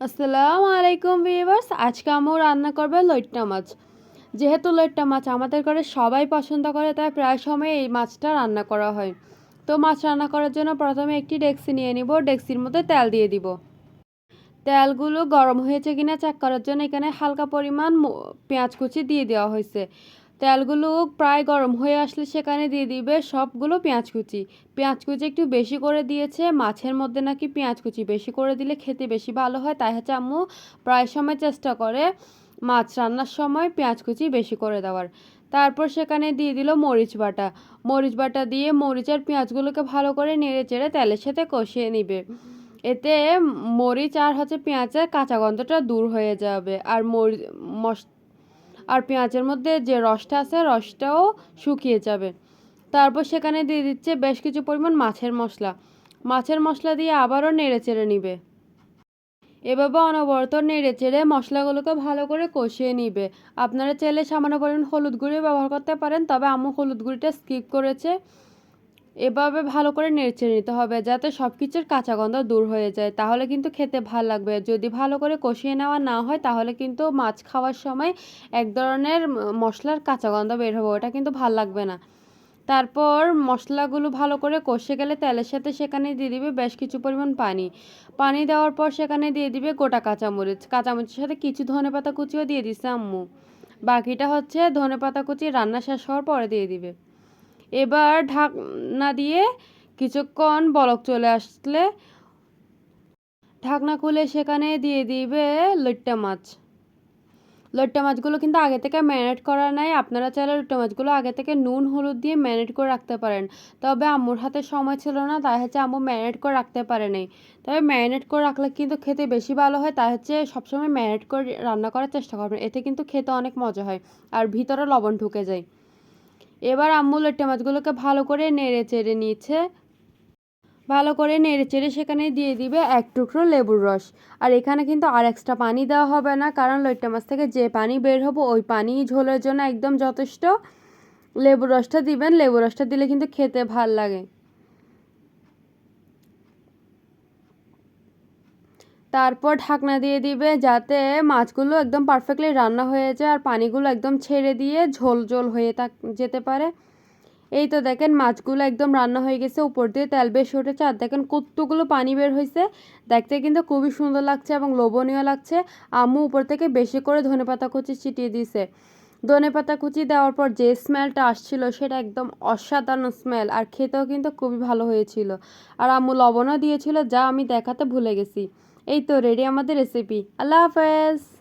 আসসালামু আলাইকুম ভিউয়ার্স, আজকে আমু রান্না করবে লইট্টা মাছ। যেহেতু লইট্টা মাছ আমাদের ঘরে সবাই পছন্দ করে, তাই প্রায় সময় এই মাছটা রান্না করা হয়। তো মাছ রান্না করার জন্য প্রথমে একটি ডেক্সি নিয়ে নিব, ডেক্সির মধ্যে তেল দিয়ে দিব। তেলগুলো গরম হয়েছে কিনা চেক করার জন্য এখানে হালকা পরিমাণ পেঁয়াজ কুচি দিয়ে দেওয়া হয়েছে। তেলগুলো প্রায় গরম হয়ে আসলে সেখানে দিয়ে দিবে সবগুলো পেঁয়াজ কুচি। পেঁয়াজ কুচি একটু বেশি করে দিয়েছে, মাছের মধ্যে নাকি পেঁয়াজ কুচি বেশি করে দিলে খেতে বেশি ভালো হয়, তাই হচ্ছে আম্মু প্রায় সময় চেষ্টা করে মাছ রান্নার সময় পেঁয়াজ কুচি বেশি করে দেওয়ার। তারপর সেখানে দিয়ে দিল মরিচ বাটা। মরিচ বাটা দিয়ে মরিচ আর পেঁয়াজগুলোকে ভালো করে নেড়ে চেড়ে তেলের সাথে কষিয়ে নিবে। এতে মরিচ আর হচ্ছে পেঁয়াজের কাঁচা গন্ধটা দূর হয়ে যাবে। আর মরি মশ আর পেঁয়াজের মধ্যে যে রসটা আছে, রসটাও শুকিয়ে যাবে। তারপর সেখানে দিয়ে দিচ্ছে বেশ কিছু পরিমাণ মাছের মশলা। মাছের মশলা দিয়ে আবারও নেড়ে চেড়ে নিবে। এভাবে অনবরত নেড়ে চেড়ে মশলাগুলোকে ভালো করে কষিয়ে নিবে। আপনারা চাইলে সামান্য পরিমাণ হলুদ গুঁড়ি ব্যবহার করতে পারেন, তবে আমু হলুদ গুঁড়িটা স্কিপ করেছে। এভাবে ভালো করে নেড়ে নিতে হবে যাতে সব কিছুর কাঁচা গন্ধ দূর হয়ে যায়। তাহলে কিন্তু খেতে ভালো লাগবে। যদি ভালো করে কষিয়ে নেওয়া না হয়, তাহলে কিন্তু মাছ খাওয়ার সময় এক ধরনের মশলার কাঁচা গন্ধ বের হবে, ওটা কিন্তু ভালো লাগবে না। তারপর মশলাগুলো ভালো করে কষে গেলে তেলের সাথে সেখানে দিয়ে দিবে বেশ কিছু পরিমাণ পানি। পানি দেওয়ার পর সেখানে দিয়ে দিবে গোটা কাঁচামরিচ। কাঁচামরিচের সাথে কিছু ধনেপাতা কুচিও দিয়ে দিছে আম্মু। বাকিটা হচ্ছে ধনেপাতা কুচি রান্না শেষ হওয়ার পরে দিয়ে দিবে। এবার ঢাকনা দিয়ে কিছুক্ষণ বলক চলে আসলে ঢাকনা খুলে সেখানে দিয়ে দিবে লইট্টা মাছ। লইট্টা মাছগুলো কিন্তু আগে থেকে ম্যারিনেট করা নাই। আপনারা চাইলে লইট্টা মাছগুলো আগে থেকে নুন, হলুদ দিয়ে ম্যারিনেট করে রাখতে পারেন। তবে আম্মুর হাতে সময় ছিল না, তাই হচ্ছে আম্মু ম্যারিনেট করে রাখতে পারে নাই তবে ম্যারিনেট করে রাখলে কিন্তু খেতে বেশি ভালো হয়, তাই হচ্ছে সবসময় ম্যারিনেট করে রান্না করার চেষ্টা করবেন। এতে কিন্তু খেতে অনেক মজা হয়, আর ভিতরে লবণ ঢুকে যায়। এবার আম্মু লইট্টা মাছগুলোকে ভালো করে নেড়ে চেড়ে নিয়েছে ভালো করে নেড়ে চেড়ে সেখানে দিয়ে দিবে এক টুকরো লেবুর রস। আর এখানে কিন্তু আর এক্সট্রা পানি দেওয়া হবে না, কারণ লইট্টা মাছ থেকে যে পানি বের হব, ওই পানি ঝোলের জন্য একদম যথেষ্ট। লেবুর রসটা দিবেন, লেবুর রসটা দিলে কিন্তু খেতে ভালো লাগে। তারপর ঢাকনা দিয়ে দিবে যাতে মাছগুলো একদম পারফেক্টলি রান্না হয়ে যায় আর পানিগুলো একদম ছেড়ে দিয়ে ঝোল ঝোল হয়ে থাক, যেতে পারে। এই তো দেখেন মাছগুলো একদম রান্না হয়ে গেছে, উপর দিয়ে তেল বেশি উঠেছে আর দেখেন কতগুলো পানি বের হয়েছে। দেখতে কিন্তু খুবই সুন্দর লাগছে এবং লোভনীয় লাগছে। আম্মু উপর থেকে বেশি করে ধনেপাতা কুচি ছিটিয়ে দিয়েছে ধনেপাতা কুচি দেওয়ার পর যে স্মেলটা আসছিল সেটা একদম অসাধারণ স্মেল আর খেতেও কিন্তু খুবই ভালো হয়েছিল। আর আম্মু লবণও দিয়েছিল, যা আমি দেখাতে ভুলে গেছি। এই তো রেডি আমাদের রেসিপি আল্লাহ হাফেজ!